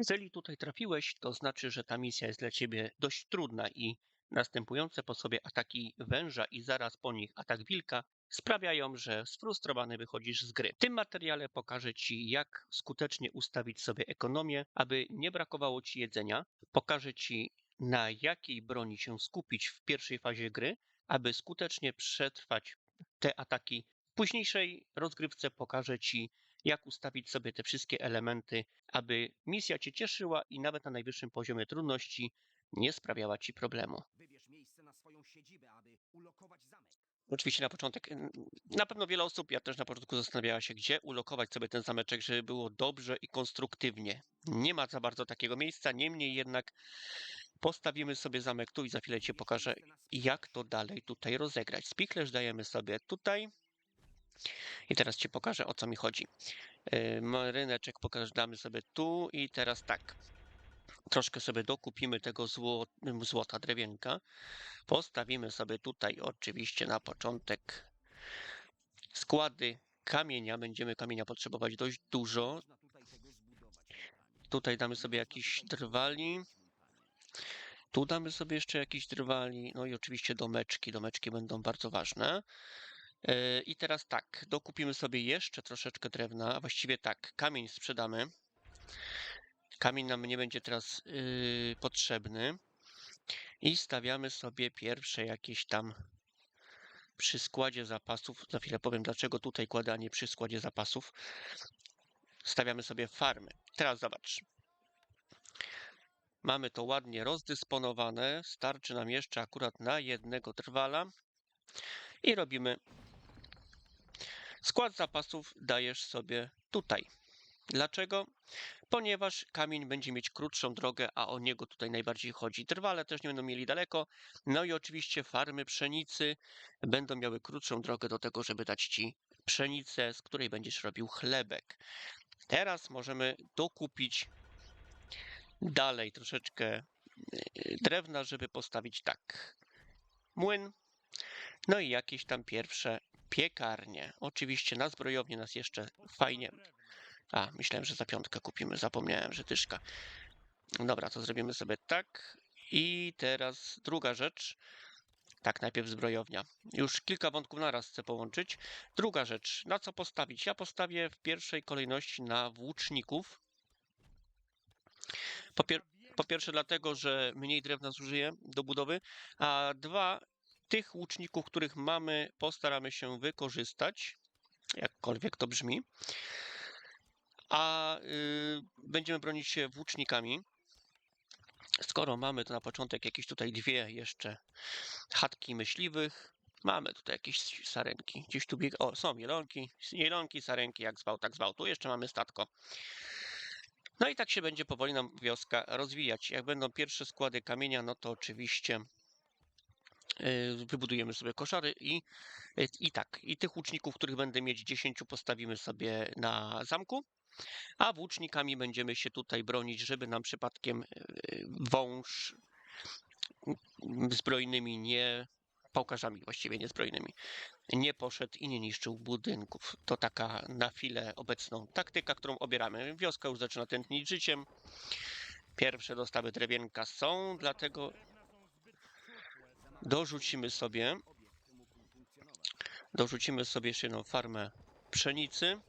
Jeżeli tutaj trafiłeś, to znaczy, że ta misja jest dla ciebie dość trudna i następujące po sobie ataki węża i zaraz po nich atak wilka sprawiają, że sfrustrowany wychodzisz z gry. W tym materiale pokażę Ci, jak skutecznie ustawić sobie ekonomię, aby nie brakowało Ci jedzenia. Pokażę Ci, na jakiej broni się skupić w pierwszej fazie gry, aby skutecznie przetrwać te ataki. W późniejszej rozgrywce pokażę Ci, jak ustawić sobie te wszystkie elementy, aby misja Cię cieszyła i nawet na najwyższym poziomie trudności nie sprawiała Ci problemu. Wybierz miejsce na swoją siedzibę, aby ulokować zamek. Oczywiście na początek, na pewno wiele osób, ja też na początku zastanawiała się, gdzie ulokować sobie ten zameczek, żeby było dobrze i konstruktywnie. Nie ma za bardzo takiego miejsca, niemniej jednak postawimy sobie zamek tu i za chwilę Ci pokażę, jak to dalej tutaj rozegrać. Spichlerz dajemy sobie tutaj i teraz Ci pokażę, o co mi chodzi. Maryneczek pokażę, damy sobie tu i teraz tak. Troszkę sobie dokupimy tego zło, złota, drewienka. Postawimy sobie tutaj oczywiście na początek składy kamienia. Będziemy kamienia potrzebować dość dużo. Tutaj damy sobie jakiś drwali. Tu damy sobie jeszcze jakiś drwali. No i oczywiście domeczki. Domeczki będą bardzo ważne. Yy, I teraz tak, dokupimy sobie jeszcze troszeczkę drewna, a właściwie tak, kamień sprzedamy. Kamień nam nie będzie teraz yy, potrzebny. I stawiamy sobie pierwsze jakieś tam przy składzie zapasów. Za chwilę powiem, dlaczego tutaj kładę, a nie przy składzie zapasów. Stawiamy sobie farmy. Teraz zobacz. Mamy to ładnie rozdysponowane. Starczy nam jeszcze akurat na jednego trwala. I robimy. Skład zapasów dajesz sobie tutaj. Dlaczego? Ponieważ kamień będzie mieć krótszą drogę, a o niego tutaj najbardziej chodzi. Trwale też nie będą mieli daleko. No i oczywiście farmy pszenicy będą miały krótszą drogę do tego, żeby dać ci pszenicę, z której będziesz robił chlebek. Teraz możemy dokupić dalej troszeczkę y, drewna, żeby postawić tak. Młyn, no i jakieś tam pierwsze piekarnie. Oczywiście na zbrojowni nas jeszcze fajnie. A, myślałem, że za piątkę kupimy. Zapomniałem, że tyszka. Dobra, to zrobimy sobie tak. I teraz druga rzecz. Tak, najpierw zbrojownia. Już kilka wątków naraz chcę połączyć. Druga rzecz, na co postawić? Ja postawię w pierwszej kolejności na włóczników. Po, pier po pierwsze dlatego, że mniej drewna zużyję do budowy, a dwa, tych łuczników, których mamy, postaramy się wykorzystać, jakkolwiek to brzmi, a y, będziemy bronić się włócznikami. Skoro mamy to na początek jakieś tutaj dwie jeszcze chatki myśliwych, mamy tutaj jakieś sarenki, gdzieś tu bieg... O, są jelonki, jelonki, sarenki, jak zwał, tak zwał. Tu jeszcze mamy statko. No i tak się będzie powoli nam wioska rozwijać. Jak będą pierwsze składy kamienia, no to oczywiście wybudujemy sobie koszary i, yy, i tak. I tych łuczników, których będę mieć 10, postawimy sobie na zamku. A włócznikami będziemy się tutaj bronić, żeby nam przypadkiem yy, wąż mm, zbrojnymi nie, pałkarzami właściwie niezbrojnymi, nie poszedł i nie niszczył budynków. To taka na chwilę obecną taktyka, którą obieramy. Wioska już zaczyna tętnić życiem. Pierwsze dostawy drewienka są, dlatego dorzucimy sobie, dorzucimy sobie jeszcze jedną farmę pszenicy.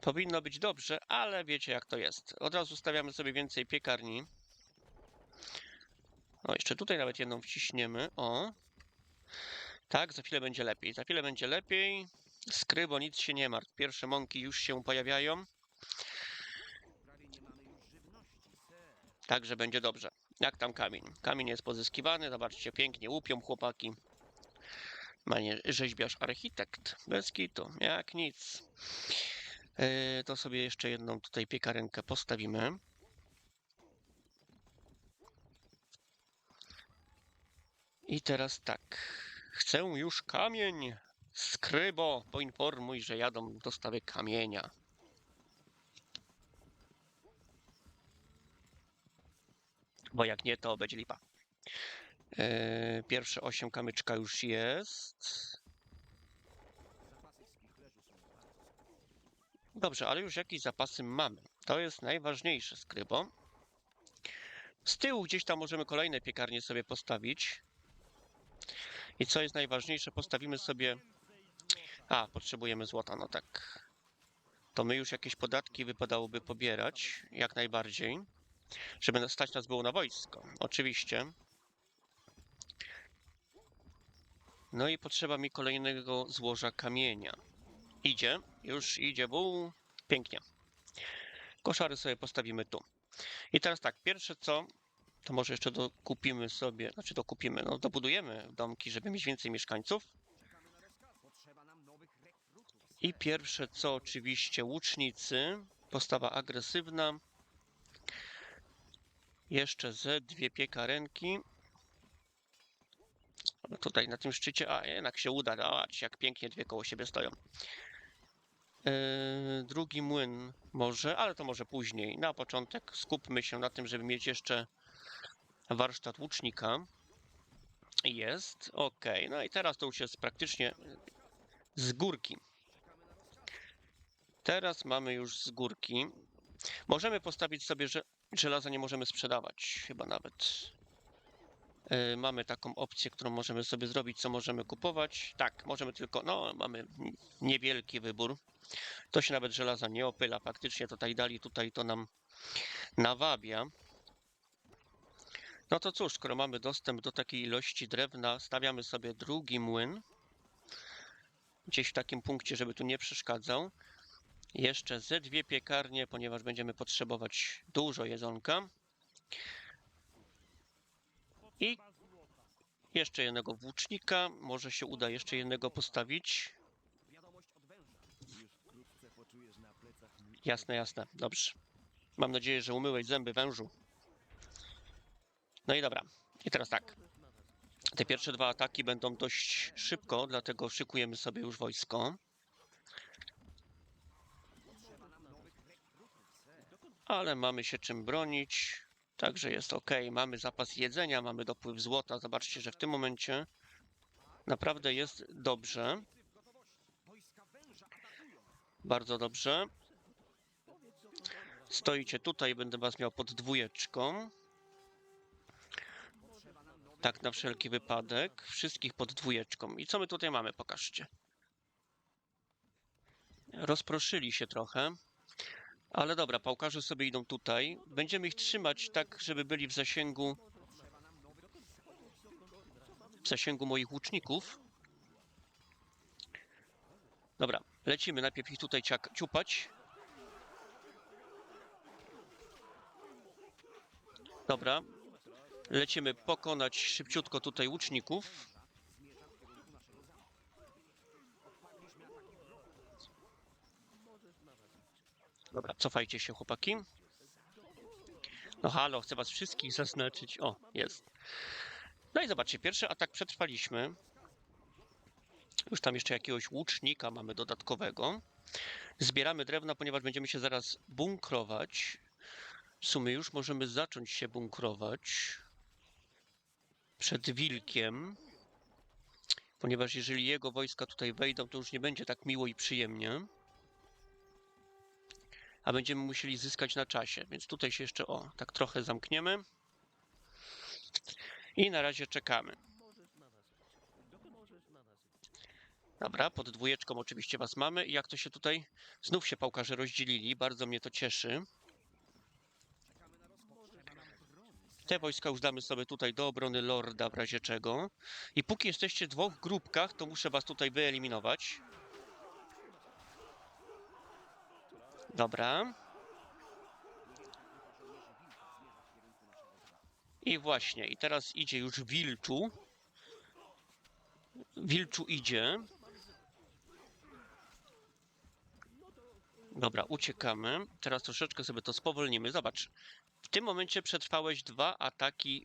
Powinno być dobrze, ale wiecie jak to jest. Od razu stawiamy sobie więcej piekarni. O, jeszcze tutaj nawet jedną wciśniemy. O. Tak, za chwilę będzie lepiej. Za chwilę będzie lepiej. Skrybo, nic się nie martw. Pierwsze mąki już się pojawiają. Także będzie dobrze. Jak tam kamień? Kamień jest pozyskiwany. Zobaczcie, pięknie łupią chłopaki. Panie rzeźbiarz architekt. Bez kitu. Jak nic. Yy, to sobie jeszcze jedną tutaj piekarenkę postawimy. I teraz tak. Chcę już kamień. Skrybo, poinformuj, że jadą dostawy kamienia. Bo jak nie, to będzie lipa. Yy, pierwsze 8 kamyczka już jest. Dobrze, ale już jakieś zapasy mamy. To jest najważniejsze, skrybo. Z tyłu gdzieś tam możemy kolejne piekarnie sobie postawić. I co jest najważniejsze, postawimy sobie... A, potrzebujemy złota, no tak. To my już jakieś podatki wypadałoby pobierać, jak najbardziej. Żeby stać nas było na wojsko, oczywiście. No i potrzeba mi kolejnego złoża kamienia. Idzie, już idzie, bu, pięknie. Koszary sobie postawimy tu. I teraz tak, pierwsze co, to może jeszcze dokupimy sobie, znaczy dokupimy, no dobudujemy domki, żeby mieć więcej mieszkańców. I pierwsze co, oczywiście łucznicy, postawa agresywna. Jeszcze ze dwie piekarenki. Tutaj na tym szczycie, a jednak się uda, zobacz jak pięknie dwie koło siebie stoją. Yy, drugi młyn może, ale to może później. Na początek skupmy się na tym, żeby mieć jeszcze warsztat łucznika. Jest, ok. No i teraz to już jest praktycznie z górki. Teraz mamy już z górki. Możemy postawić sobie, że żelaza nie możemy sprzedawać, chyba nawet. Yy, mamy taką opcję, którą możemy sobie zrobić, co możemy kupować. Tak, możemy tylko, no, mamy niewielki wybór. To się nawet żelaza nie opyla, faktycznie tutaj dali, tutaj to nam nawabia. No to cóż, skoro mamy dostęp do takiej ilości drewna, stawiamy sobie drugi młyn. Gdzieś w takim punkcie, żeby tu nie przeszkadzał. Jeszcze ze dwie piekarnie, ponieważ będziemy potrzebować dużo jedzonka. I jeszcze jednego włócznika. Może się uda jeszcze jednego postawić. Jasne, jasne. Dobrze. Mam nadzieję, że umyłeś zęby wężu. No i dobra. I teraz tak. Te pierwsze dwa ataki będą dość szybko, dlatego szykujemy sobie już wojsko. Potrzeba nam nowych rekrutów, ser. Ale mamy się czym bronić, także jest ok. Mamy zapas jedzenia, mamy dopływ złota. Zobaczcie, że w tym momencie naprawdę jest dobrze, bardzo dobrze. Stoicie tutaj, będę was miał pod dwójeczką, tak na wszelki wypadek. Wszystkich pod dwójeczką. I co my tutaj mamy? Pokażcie. Rozproszyli się trochę. Ale dobra, pałkarze sobie idą tutaj. Będziemy ich trzymać tak, żeby byli w zasięgu w zasięgu moich łuczników. Dobra, lecimy. Najpierw ich tutaj ciupać. Dobra. Lecimy pokonać szybciutko tutaj łuczników. Dobra, cofajcie się chłopaki. No halo, chcę was wszystkich zaznaczyć. O, jest. No i zobaczcie, pierwszy atak przetrwaliśmy. Już tam jeszcze jakiegoś łucznika mamy dodatkowego. Zbieramy drewno, ponieważ będziemy się zaraz bunkrować. W sumie już możemy zacząć się bunkrować przed wilkiem. Ponieważ jeżeli jego wojska tutaj wejdą, to już nie będzie tak miło i przyjemnie a będziemy musieli zyskać na czasie. Więc tutaj się jeszcze, o, tak trochę zamkniemy. I na razie czekamy. Dobra, pod dwójeczką oczywiście was mamy. I jak to się tutaj... Znów się pałkarze rozdzielili, bardzo mnie to cieszy. Te wojska już damy sobie tutaj do obrony Lorda w razie czego. I póki jesteście w dwóch grupkach, to muszę was tutaj wyeliminować. Dobra. I właśnie, i teraz idzie już Wilczu. Wilczu idzie. Dobra, uciekamy. Teraz troszeczkę sobie to spowolnimy. Zobacz. W tym momencie przetrwałeś dwa ataki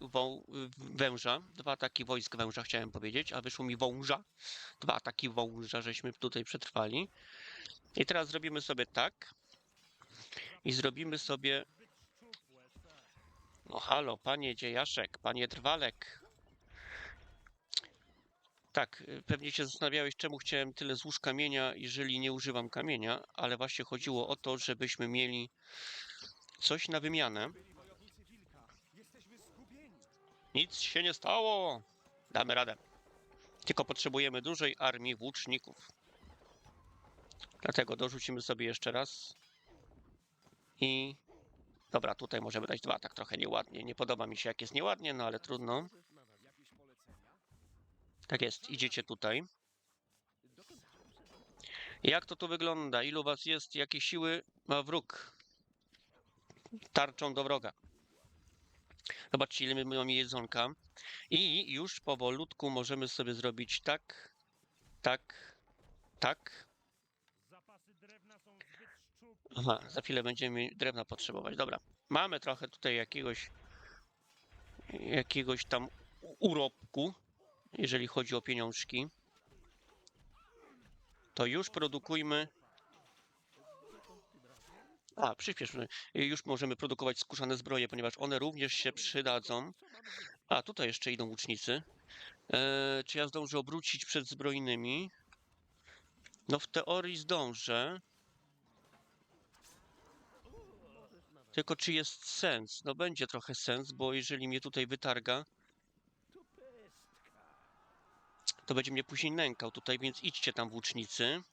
węża. Dwa ataki wojsk węża chciałem powiedzieć, a wyszło mi wąża. Dwa ataki wąża, żeśmy tutaj przetrwali. I teraz zrobimy sobie tak. I zrobimy sobie. No halo, panie Dziejaszek, panie Drwalek. Tak, y, pewnie się zastanawiałeś, czemu chciałem tyle złóż kamienia, jeżeli nie używam kamienia, ale właśnie chodziło o to, żebyśmy mieli coś na wymianę. Nic się nie stało. Damy radę. Tylko potrzebujemy dużej armii włóczników. Dlatego dorzucimy sobie jeszcze raz. I... Dobra, tutaj możemy dać dwa, tak trochę nieładnie. Nie podoba mi się jak jest nieładnie, no ale trudno. Tak jest, idziecie tutaj. Jak to tu wygląda? Ilu was jest? Jakie siły ma wróg? Tarczą do wroga. Zobaczcie, ile my mamy jedzonka. I już powolutku możemy sobie zrobić tak, tak, tak. Zapasy drewna są zbyt szczupłe. Aha, za chwilę będziemy drewna potrzebować. Dobra, mamy trochę tutaj jakiegoś, jakiegoś tam urobku, jeżeli chodzi o pieniążki. To już produkujmy. A, przyspieszmy. Już możemy produkować skórzane zbroje, ponieważ one również się przydadzą. A, tutaj jeszcze idą łucznicy. Eee, czy ja zdążę obrócić przed zbrojnymi? No w teorii zdążę. Tylko czy jest sens? No będzie trochę sens, bo jeżeli mnie tutaj wytarga, to będzie mnie później nękał tutaj, więc idźcie tam włócznicy.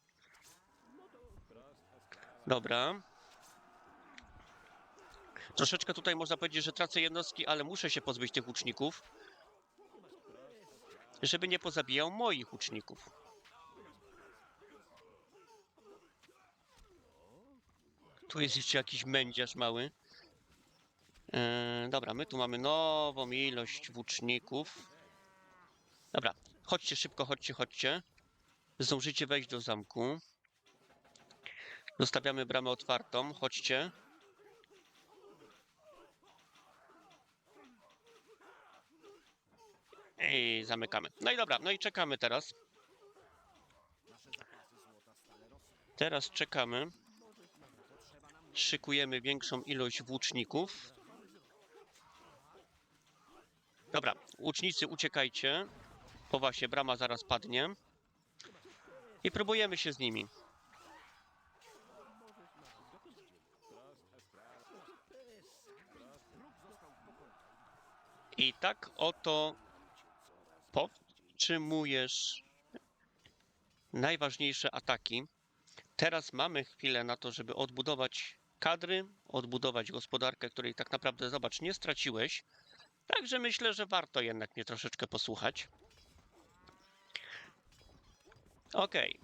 Dobra. Troszeczkę tutaj można powiedzieć, że tracę jednostki, ale muszę się pozbyć tych łuczników, żeby nie pozabijał moich łuczników. Tu jest jeszcze jakiś mędziarz mały. Eee, dobra, my tu mamy nową ilość włóczników. Dobra, chodźcie szybko, chodźcie, chodźcie. Zdążycie wejść do zamku. Zostawiamy bramę otwartą, chodźcie. I zamykamy. No i dobra, no i czekamy teraz. Teraz czekamy. Szykujemy większą ilość włóczników. Dobra, łucznicy uciekajcie. Po właśnie, brama zaraz padnie. I próbujemy się z nimi. I tak oto podtrzymujesz najważniejsze ataki. Teraz mamy chwilę na to, żeby odbudować kadry, odbudować gospodarkę, której tak naprawdę, zobacz, nie straciłeś. Także myślę, że warto jednak mnie troszeczkę posłuchać. Okej.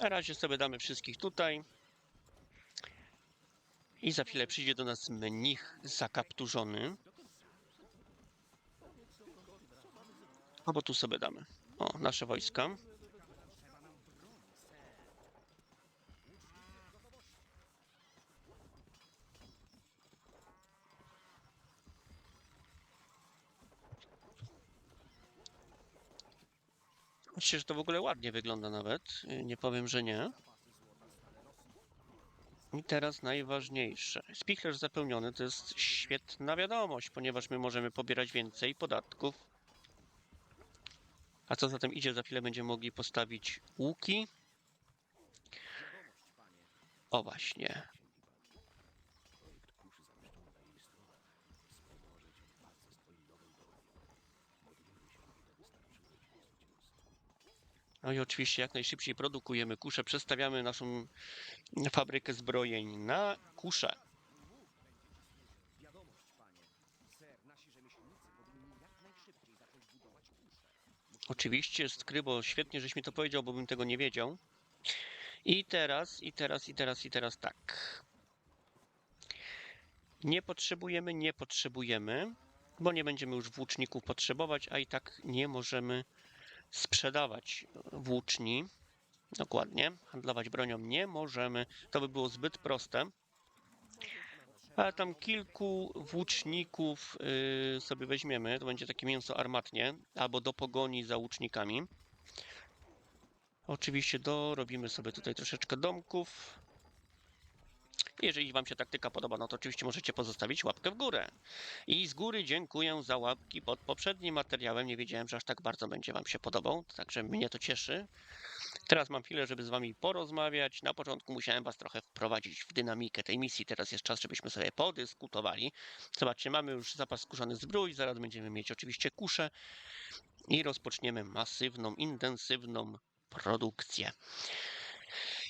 Na razie sobie damy wszystkich tutaj. I za chwilę przyjdzie do nas mnich zakapturzony. Albo tu sobie damy. O, nasze wojska. Myślę, że to w ogóle ładnie wygląda nawet. y, Nie powiem, że nie. I teraz najważniejsze. Spichlerz zapełniony to jest świetna wiadomość, ponieważ my możemy pobierać więcej podatków. A co zatem idzie, za chwilę będziemy mogli postawić łuki. O właśnie. No i oczywiście jak najszybciej produkujemy kusze, przestawiamy naszą fabrykę zbrojeń na kusze. Oczywiście, Skrybo, świetnie, żeś mi to powiedział, bo bym tego nie wiedział. I teraz, i teraz, i teraz, i teraz tak. Nie potrzebujemy, nie potrzebujemy, bo nie będziemy już włóczników potrzebować, a i tak nie możemy sprzedawać włóczni. Dokładnie, handlować bronią nie możemy. To by było zbyt proste. Ale tam kilku włóczników yy, sobie weźmiemy. To będzie takie mięso armatnie, albo do pogoni za łucznikami. Oczywiście dorobimy sobie tutaj troszeczkę domków. Jeżeli Wam się taktyka podoba, no to oczywiście możecie pozostawić łapkę w górę. I z góry dziękuję za łapki pod poprzednim materiałem. Nie wiedziałem, że aż tak bardzo będzie Wam się podobał, także mnie to cieszy. Teraz mam chwilę, żeby z wami porozmawiać. Na początku musiałem was trochę wprowadzić w dynamikę tej misji. Teraz jest czas, żebyśmy sobie podyskutowali. Zobaczcie, mamy już zapas skórzanych zbrój, zaraz będziemy mieć oczywiście kuszę i rozpoczniemy masywną, intensywną produkcję.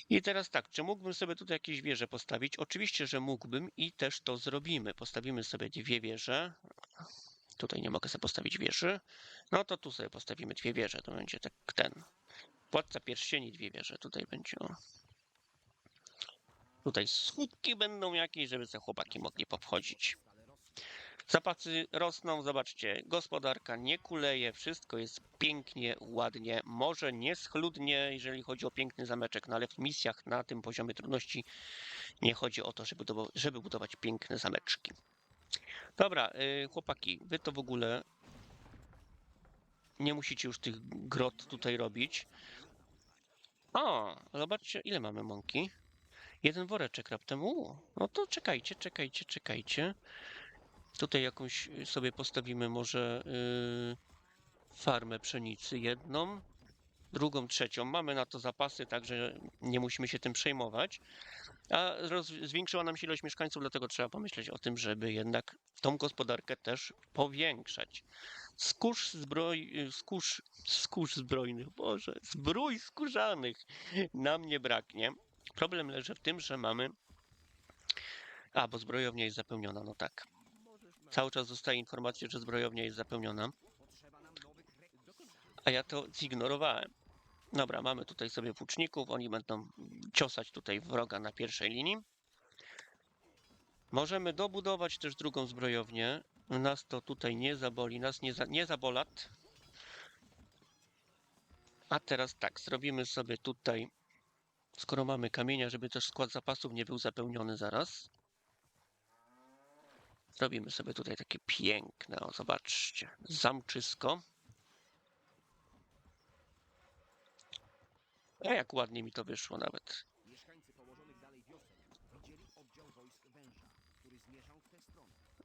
I teraz tak, czy mógłbym sobie tutaj jakieś wieże postawić? Oczywiście, że mógłbym i też to zrobimy. Postawimy sobie dwie wieże. Tutaj nie mogę sobie postawić wieży. No to tu sobie postawimy dwie wieże. To będzie tak ten. Władca pierścieni dwie wieże. Tutaj będzie. Tutaj słupki będą jakieś, żeby sobie chłopaki mogli powchodzić. Zapasy rosną, zobaczcie, gospodarka nie kuleje, wszystko jest pięknie, ładnie, może nie schludnie, jeżeli chodzi o piękny zameczek, no ale w misjach na tym poziomie trudności nie chodzi o to, żeby, budowa- żeby budować piękne zameczki. Dobra, y, chłopaki, wy to w ogóle nie musicie już tych grot tutaj robić. O, zobaczcie, ile mamy mąki. Jeden woreczek raptem. U, no to czekajcie, czekajcie, czekajcie. Tutaj jakąś y, sobie postawimy może yy, farmę pszenicy jedną, drugą, trzecią. Mamy na to zapasy, także nie musimy się tym przejmować. A zwiększyła nam się ilość mieszkańców, dlatego trzeba pomyśleć o tym, żeby jednak tą gospodarkę też powiększać. Skórz zbroj, y, skórz, skórz zbrojnych, Boże, zbrój skórzanych nam nie braknie. Problem leży w tym, że mamy... A, bo zbrojownia jest zapełniona, no tak. Cały czas dostaję informację, że zbrojownia jest zapełniona, a ja to zignorowałem. Dobra, mamy tutaj sobie włóczników, oni będą ciosać tutaj wroga na pierwszej linii. Możemy dobudować też drugą zbrojownię. Nas to tutaj nie zaboli, nas nie, za, nie zabolat. A teraz tak, zrobimy sobie tutaj, skoro mamy kamienia, żeby też skład zapasów nie był zapełniony zaraz. Zrobimy sobie tutaj takie piękne, o zobaczcie, zamczysko. A jak ładnie mi to wyszło nawet.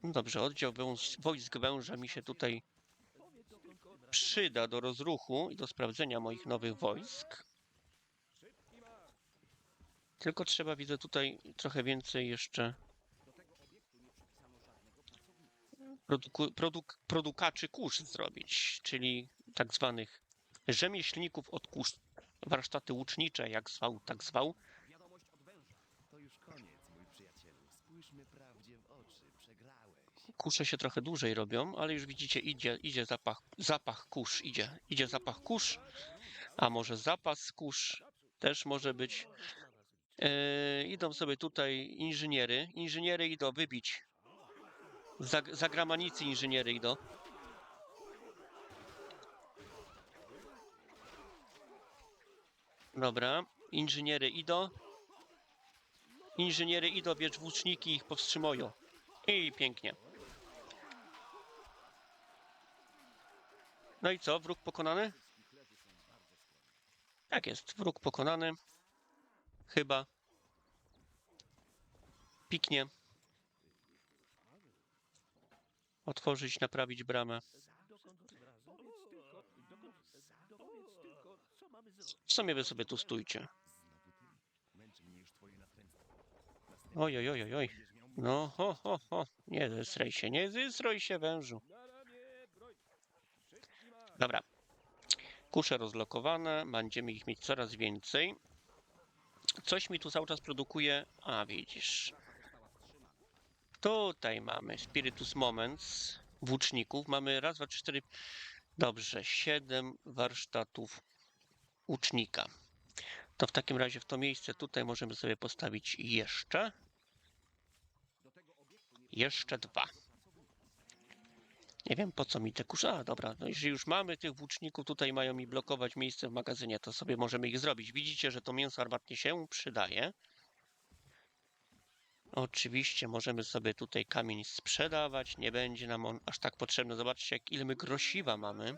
No Dobrze, oddział wąs- wojsk węża mi się tutaj przyda do rozruchu i do sprawdzenia moich nowych wojsk. Tylko trzeba, widzę tutaj trochę więcej jeszcze Do tego obiektu nie przypisano żadnego pracownika. Produku, produk, produkaczy kurz zrobić, czyli tak zwanych rzemieślników od kurz. Warsztaty łucznicze, jak zwał, tak zwał. Wiadomość od węża. To już koniec, mój przyjacielu. Spójrzmy prawdzie w oczy. Przegrałeś. Kusze się trochę dłużej robią, ale już widzicie, idzie, idzie zapach, zapach kurz, idzie, idzie zapach kurz, a może zapas kurz też może być. E, idą sobie tutaj inżyniery, inżyniery idą wybić. Za, za inżyniery idą. Dobra, inżyniery idą. Inżyniery idą, wiecz włóczniki ich powstrzymują. I pięknie. No i co, wróg pokonany? Tak jest, wróg pokonany. Chyba. Piknie. Otworzyć, naprawić bramę. W sumie wy sobie tu stójcie. Oj, oj, oj, oj, No, ho, ho, ho. Nie zesraj się, nie zesraj się, wężu. Dobra. Kusze rozlokowane, będziemy ich mieć coraz więcej. Coś mi tu cały czas produkuje. A, widzisz. Tutaj mamy Spiritus Moments, włóczników. Mamy raz, dwa, trzy, cztery. Dobrze, siedem warsztatów łucznika. To w takim razie w to miejsce tutaj możemy sobie postawić jeszcze. Jeszcze dwa. Nie wiem po co mi te kusze. A dobra, no jeżeli już mamy tych włóczników, tutaj mają mi blokować miejsce w magazynie, to sobie możemy ich zrobić. Widzicie, że to mięso armatnie się przydaje. Oczywiście możemy sobie tutaj kamień sprzedawać, nie będzie nam on aż tak potrzebny. Zobaczcie, jak ile my grosiwa mamy.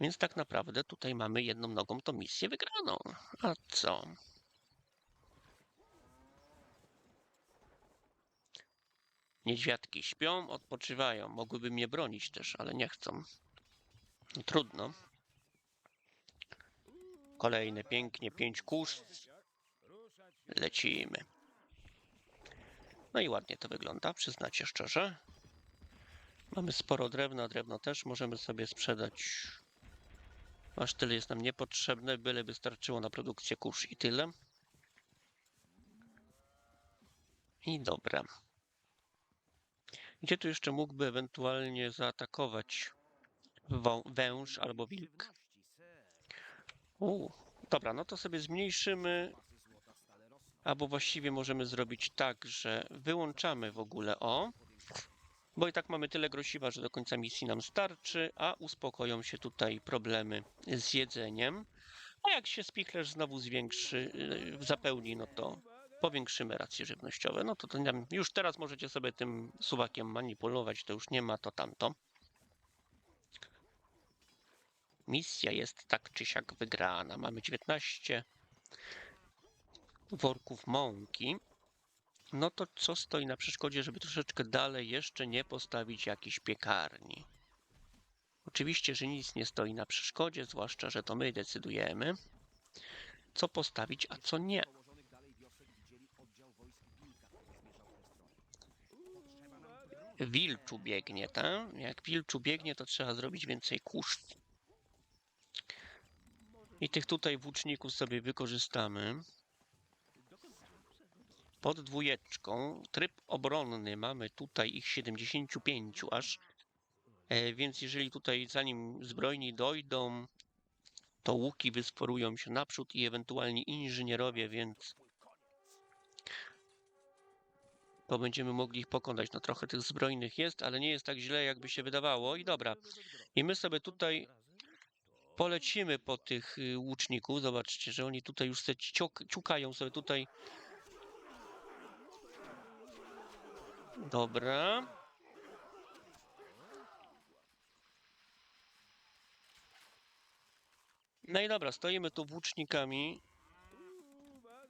Więc tak naprawdę tutaj mamy jedną nogą tą misję wygraną. A co? Niedźwiadki śpią, odpoczywają. Mogłyby mnie bronić też, ale nie chcą. No, Trudno. Kolejne pięknie, pięć kurz. Lecimy. No i ładnie to wygląda, przyznacie szczerze. Mamy sporo drewna, drewno też możemy sobie sprzedać. Aż tyle jest nam niepotrzebne, byle wystarczyło na produkcję kurz i tyle. I dobra. Gdzie tu jeszcze mógłby ewentualnie zaatakować węż albo wilk? U, dobra, no to sobie zmniejszymy, albo właściwie możemy zrobić tak, że wyłączamy w ogóle o, bo i tak mamy tyle grosiwa, że do końca misji nam starczy, a uspokoją się tutaj problemy z jedzeniem. A jak się spichlerz znowu zwiększy, yy, zapełni, no to powiększymy racje żywnościowe. No to, to już teraz możecie sobie tym suwakiem manipulować, to już nie ma to tamto. Misja jest tak czy siak wygrana. Mamy 19 worków mąki. No to co stoi na przeszkodzie, żeby troszeczkę dalej jeszcze nie postawić jakiejś piekarni? Oczywiście, że nic nie stoi na przeszkodzie, zwłaszcza, że to my decydujemy, co postawić, a co nie. Wilczu biegnie, tak? Jak wilczu biegnie, to trzeba zrobić więcej kurz. I tych tutaj włóczników sobie wykorzystamy. Pod dwójeczką tryb obronny mamy tutaj ich 75 aż. E, więc jeżeli tutaj zanim zbrojni dojdą, to łuki wysforują się naprzód i ewentualnie inżynierowie, więc to będziemy mogli ich pokonać. No trochę tych zbrojnych jest, ale nie jest tak źle, jakby się wydawało. I dobra. I my sobie tutaj polecimy po tych y, łuczników. Zobaczcie, że oni tutaj już se ciukają sobie tutaj. Dobra. No i dobra, stoimy tu włócznikami.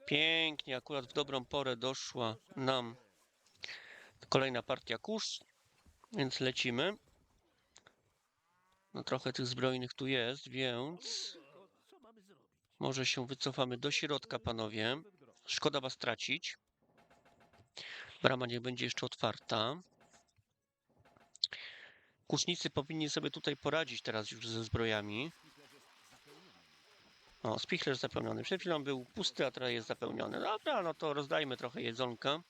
Pięknie, akurat w dobrą porę doszła nam kolejna partia kurz, więc lecimy. No trochę tych zbrojnych tu jest, więc może się wycofamy do środka, panowie. Szkoda was tracić. Brama niech będzie jeszcze otwarta. Kusznicy powinni sobie tutaj poradzić teraz już ze zbrojami. O, spichlerz zapełniony. Przed chwilą był pusty, a teraz jest zapełniony. Dobra, no to rozdajmy trochę jedzonka.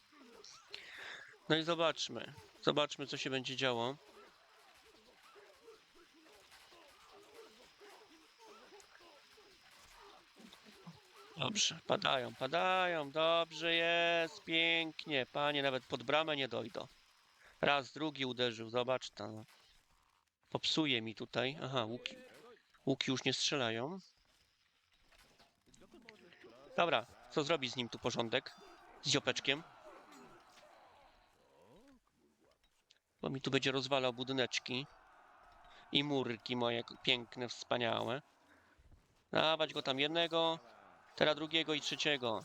No i zobaczmy. Zobaczmy, co się będzie działo. Dobrze, padają, padają. Dobrze jest, pięknie. Panie, nawet pod bramę nie dojdą. Raz, drugi uderzył, zobacz to. Popsuje mi tutaj. Aha, łuki, łuki już nie strzelają. Dobra, co zrobić z nim tu porządek? Z ziopeczkiem. Bo mi tu będzie rozwalał budyneczki. I murki moje piękne, wspaniałe. Dawać go tam jednego, teraz drugiego i trzeciego.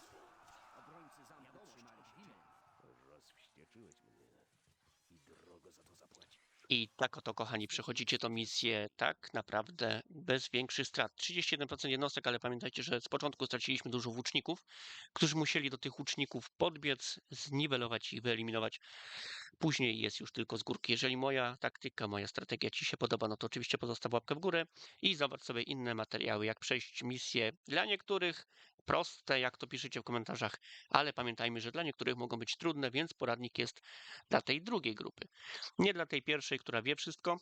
I tak oto, kochani, przechodzicie tą misję tak naprawdę bez większych strat. 31% jednostek, ale pamiętajcie, że z początku straciliśmy dużo włóczników, którzy musieli do tych łuczników podbiec, zniwelować ich, wyeliminować. Później jest już tylko z górki. Jeżeli moja taktyka, moja strategia Ci się podoba, no to oczywiście pozostaw łapkę w górę i zobacz sobie inne materiały, jak przejść misję dla niektórych proste, jak to piszecie w komentarzach, ale pamiętajmy, że dla niektórych mogą być trudne, więc poradnik jest dla tej drugiej grupy. Nie dla tej pierwszej, która wie wszystko,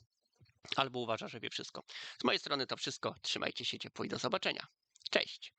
albo uważa, że wie wszystko. Z mojej strony to wszystko. Trzymajcie się ciepło i do zobaczenia. Cześć!